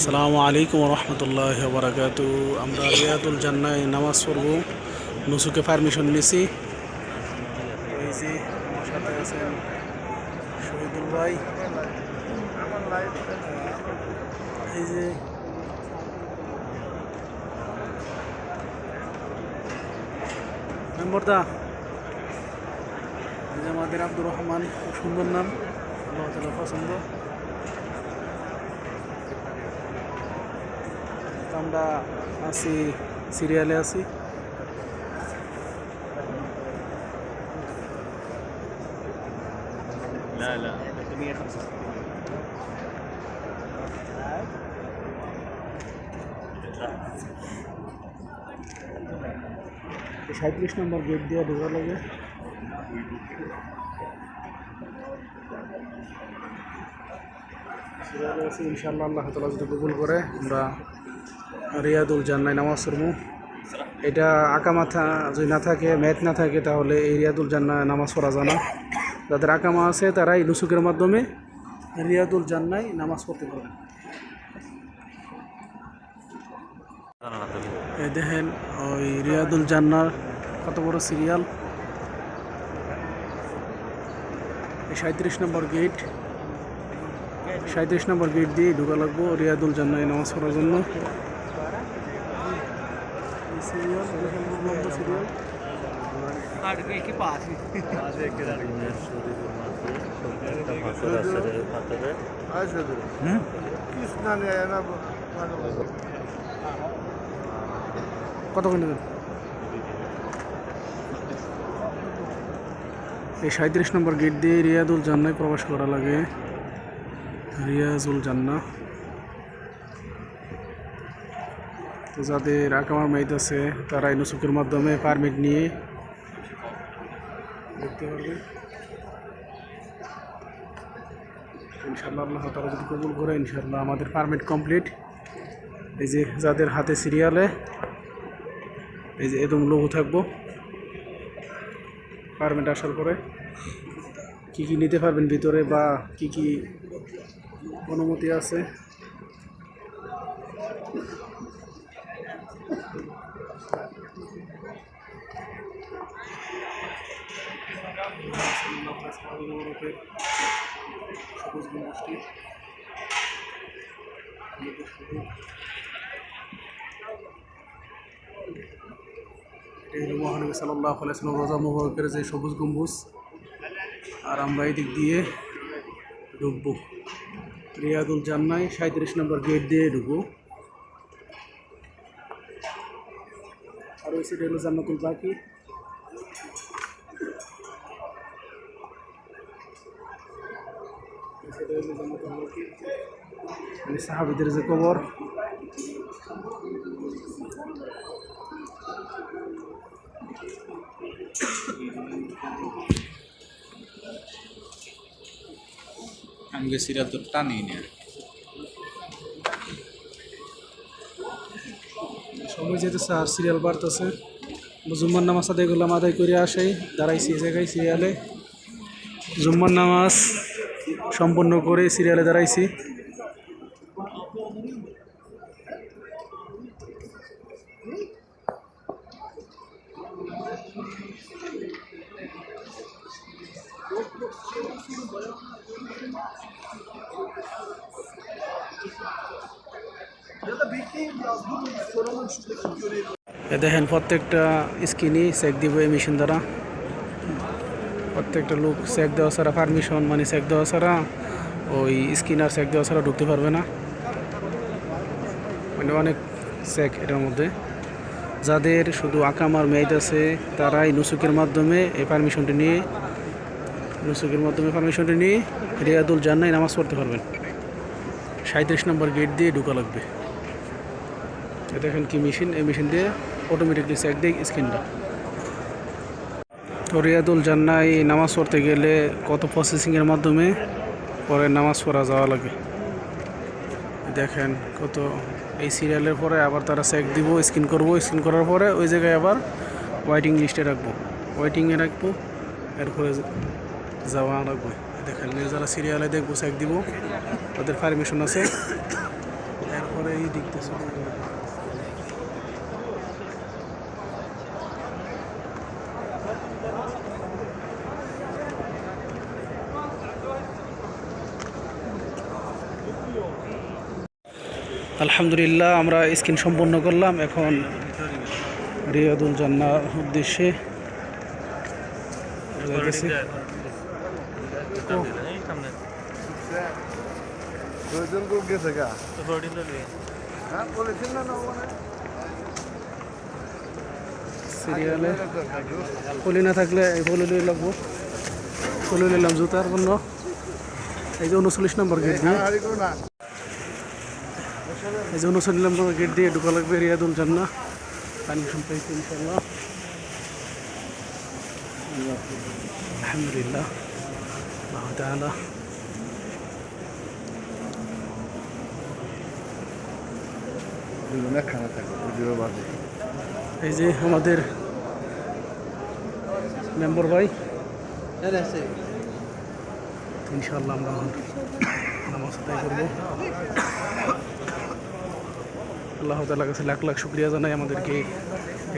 আসসালামু আলাইকুম রহমতুল্লাহ বারাকাতু আমরা রিয়াদুল জান্নায় নামাজ পড়ব। নুসুকে পারমিশন নিছি। এই যে আমার সাথে আছেন শহীদুল ভাই। এই যে মেম্বরদা আমাদের আব্দুর রহমান সুন্দর নাম। আল্লাহ পছন্দ। আমরা আছি সিরিয়ালে আছি। সাঁত্রিশ নম্বর গেট দিয়ে ঢোকা লাগে। ইনশাল্লাহ আল্লাহ তালা যদি গুগল করে আমরা রিয়াদুল জান্নাই নামাজ পড়ব এটা আঁকা মাথা যদি না থাকে, ম্যাথ না থাকে, তাহলে এই রিয়াদুল জান্নায় নামাজ পড়া যায় না যাদের আকামা আছে তারা এই লুসুকের মাধ্যমে রিয়াদুল জান্নাই নামাজ পড়তে পারবে এই দেখেন, ওই রিয়াদুল জান্নার কত বড় সিরিয়াল সাঁত্রিশ নম্বর গেট সাঁত্রিশ নম্বর গেট দিয়ে ঢুকা লাগবো রিয়াদুল জান্নায় নামাজ পড়ার জন্য। এই সিরিয়াল দেখেন লম্বা সিরিয়াল কত নেবেন? এই সাঁত্রিশ নম্বর গেট দিয়ে রিয়াদুল জান্নায় প্রবেশ করা লাগে। রিয়াজুল জান্না তো যাদের আকামার মেয়েদ আছে, তারা এই নুসুকের মাধ্যমে পারমিট নিয়ে দেখতে পারবে। ইনশাল্লাহ আল্লাহ তারা যদি কবুল করে ইনশাল্লাহ আমাদের পারমিট কমপ্লিট এই যে যাদের হাতে সিরিয়ালে, এই যে একদম লোগো থাকব। পারমিট আসার পরে কি কি নিতে পারবেন ভিতরে বা কি কি অনুমতি আছে। সবুজ হলো মহানবী সাল্লাহ আলাইসালাম রোজা মুবারকের যে সবুজ গম্বুজ, আর আমরা এই দিক দিয়ে ঢুকবো রিয়াদুল জান্নাই সাঁত্রিশ নম্বর গেট দিয়ে ঢুকবো। আর ওই সাইডে হলো জান্নাতুল বাকি। এই সাইডে হলো জান্নাতুল বাকি। মানে সাহাবিদের যে কবর। আমি সিরিয়াল তো টানি না সময় যেতেছে আর সিরিয়াল বাড়তেছে। জুম্মার নামাজ আদায় করলাম, আদায় করে আসাই, দাঁড়াইছি জায়গায় সিরিয়ালে। জুম্মার নামাজ সম্পন্ন করে সিরিয়ালে দাঁড়াইছি। দেখেন, প্রত্যেকটা স্কিনই চেক দিব এই মেশিন দ্বারা। প্রত্যেকটা লোক চেক দেওয়া ছাড়া পারমিশন মানে চেক দেওয়া ছাড়া, ওই স্ক্রিনার চেক দেওয়া ছাড়া ঢুকতে পারবে না। মানে অনেক চেক এটার মধ্যে। যাদের শুধু আকামার মেয়াদ আছে, তারাই নুসুকের মাধ্যমে এই পারমিশনটি নিয়ে, নুসুকের মাধ্যমে পারমিশনটি নিয়ে রিয়াদুল জান্নাই নামাজ পড়তে পারবেন। সাঁত্রিশ নম্বর গেট দিয়ে ঢুকা লাগবে। এটা দেখেন কি মেশিন, এই মেশিন দিয়ে অটোমেটিকলি চেক দেয় স্ক্রিনটা তো রিয়াদুল জান্নাই নামাজ পড়তে গেলে কত প্রসেসিংয়ের মাধ্যমে পরে নামাজ পড়া যাওয়া লাগে? দেখেন কত, এই সিরিয়ালের পরে আবার তারা চেক দিব স্ক্রিন করব স্ক্রিন করার পরে ওই জায়গায় আবার ওয়েটিং লিস্টে রাখব। ওয়েটিংয়ে রাখব, এরপরে যাওয়া লাগবে। দেখেন যারা সিরিয়ালে দেখব চেক দিব, তাদের পারমিশন আছে। এরপরে এই দিকতে আলহামদুলিল্লাহ, আমরা স্কিন সম্পন্ন করলাম। এখন রিয়াদুল জান্নার উদ্দেশ্যে সিরিয়ালে পলি না থাকলে পলি লই লাগবো। পলি নিলাম জুতার জন্য। এই যে উনচল্লিশ নম্বর গেট এই যে উনচল্লিশ নম্বর গেট দিয়ে ঢুকা লাগবে রিয়াদুল জান্না পারমিশন পেয়েছি ইনশাল্লাহ আলহামদুলিল্লাহ বাদে এই যে আমাদের মেম্বার ভাই। ইনশাল্লাহ আমরা নামাজ আদায় করব। আল্লাহ তালার কাছে লাখ লাখ শুক্রিয়া জানাই আমাদেরকে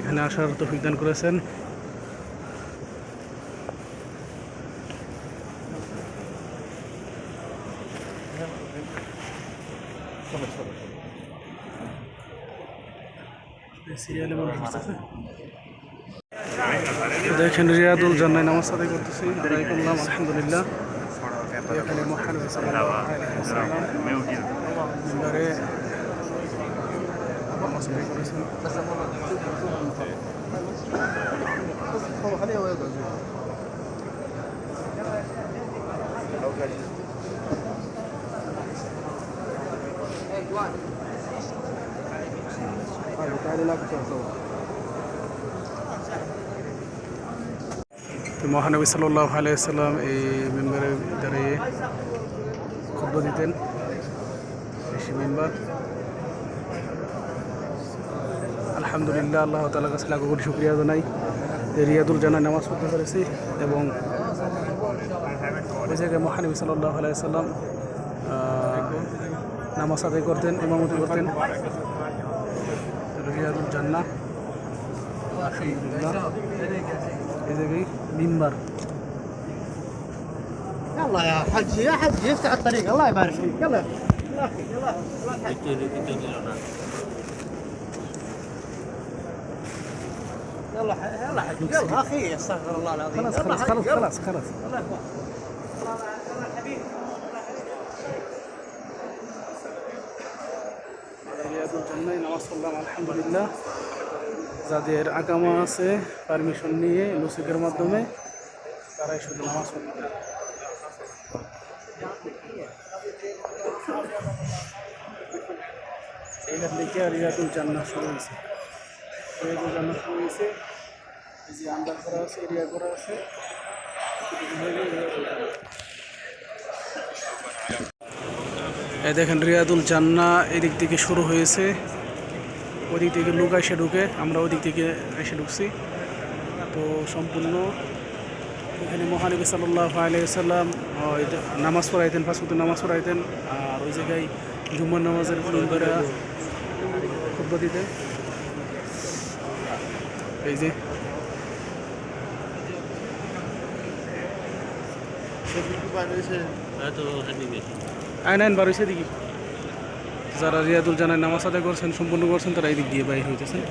এখানে আসার তৌফিক দান করেছেন। দেখেন, রিয়াদুল জান্নাই নামাজ আদায় করতেছি। আদায় করলাম, আলহামদুলিল্লাহ। এখানে মহানবী সাল্লাল্লাহু আদায় করেছেন মহানবী সাল্লাহ আলাইসাল্লাম এই মেম্বারে দাঁড়িয়ে খুদ্ দিতেন। বেশি মেম্বার। আলহামদুলিল্লাহ আল্লাহ তালার কাছে লাখো কোটি শুক্রিয়া জানাই যে রিয়াদুল জানায় নামাজ পড়তে পেরেছি এবং ওই জায়গায় মহানবী সাল্লাহ আলাইসাল্লাম নামাজ আদায় করতেন ইমামতি করতেন রিয়াদুল জান্না আলহামদুলিল্লাহ এই জায়গায় মিম্বার يلا يا حج يا حج يفتح الطريق الله يبارك فيك يلا يلا اخي يلا يلا ح- يلا حج يلا اخي استغفر الله العظيم خلاص يلا خلاص حج، خلاص يلا. خلاص خلاص يلا يا اخوان يلا يلا حبيبي রিয়াদুল জান্নাই নামাজ পড়লাম আলহামদুলিল্লাহ যাদের আকামা আছে পারমিশন নিয়ে লুসিকের মাধ্যমে তারাই শুধু নামাজ পড়বে এইখান থেকে রিয়াদুল জান্নাত শুরু হয়েছে রিয়াদুল জান্নাত শুরু হয়েছে এই যে আন্ডার করা আছে, এরিয়া করা আছে। দেখেন রিয়াদুল জান্না এদিক থেকে শুরু হয়েছে। ওদিক থেকে লোক এসে ঢুকে, আমরা ওদিক থেকে এসে ঢুকছি। তো সম্পূর্ণ এখানে মহানবী সাল্লাহ আলাইসাল্লাম নামাজ পড়াইতেন ফাঁসুতে নামাজ পড়াইতেন, আর ওই জায়গায় জুম্মার নামাজের খুব দিতেন। এই যে আইন বারোইছে দিকে যারা রিয়াদুল জানায় নামাজ আদায় করছেন, সম্পূর্ণ করছেন, তারা এই দিক দিয়ে বাইর হইতেছেন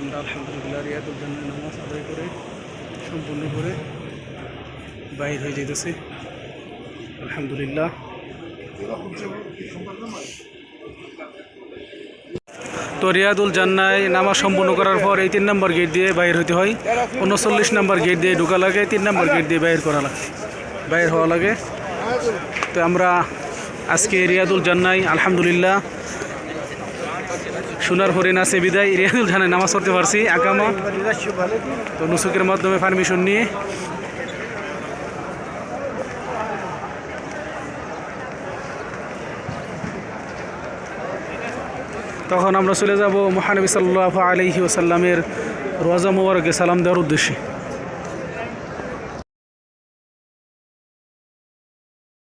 আমরা আলহামদুলিল্লাহ রিয়াদুল জানায় নামাজ আদায় করে, সম্পূর্ণ করে বাইর হয়ে যেতেছে আলহামদুলিল্লাহ। তো রিয়াদুল জান্নায় নামাজ সম্পূর্ণ করার পর এই তিন নম্বর গেট দিয়ে বাইর হতে হয়। উনচল্লিশ নম্বর গেট দিয়ে ঢোকা লাগে, তিন নম্বর গেট দিয়ে বাইর করা লাগে। বাইর হওয়া লাগে। তো আমরা আজকে রিয়াদুল জান্নাই আলহামদুলিল্লাহ, সোনার হরিণ আছে, বিদায়। রিয়াদুল জানায় নামাজ পড়তে পারছি আকামা তো নুসুকের মাধ্যমে পারমিশন নিয়ে তখন আমরা চলে যাব মহানবী সাল্লাহ আলহি ওসাল্লামের রোজা মোবারকে সালাম দেওয়ার উদ্দেশ্যে।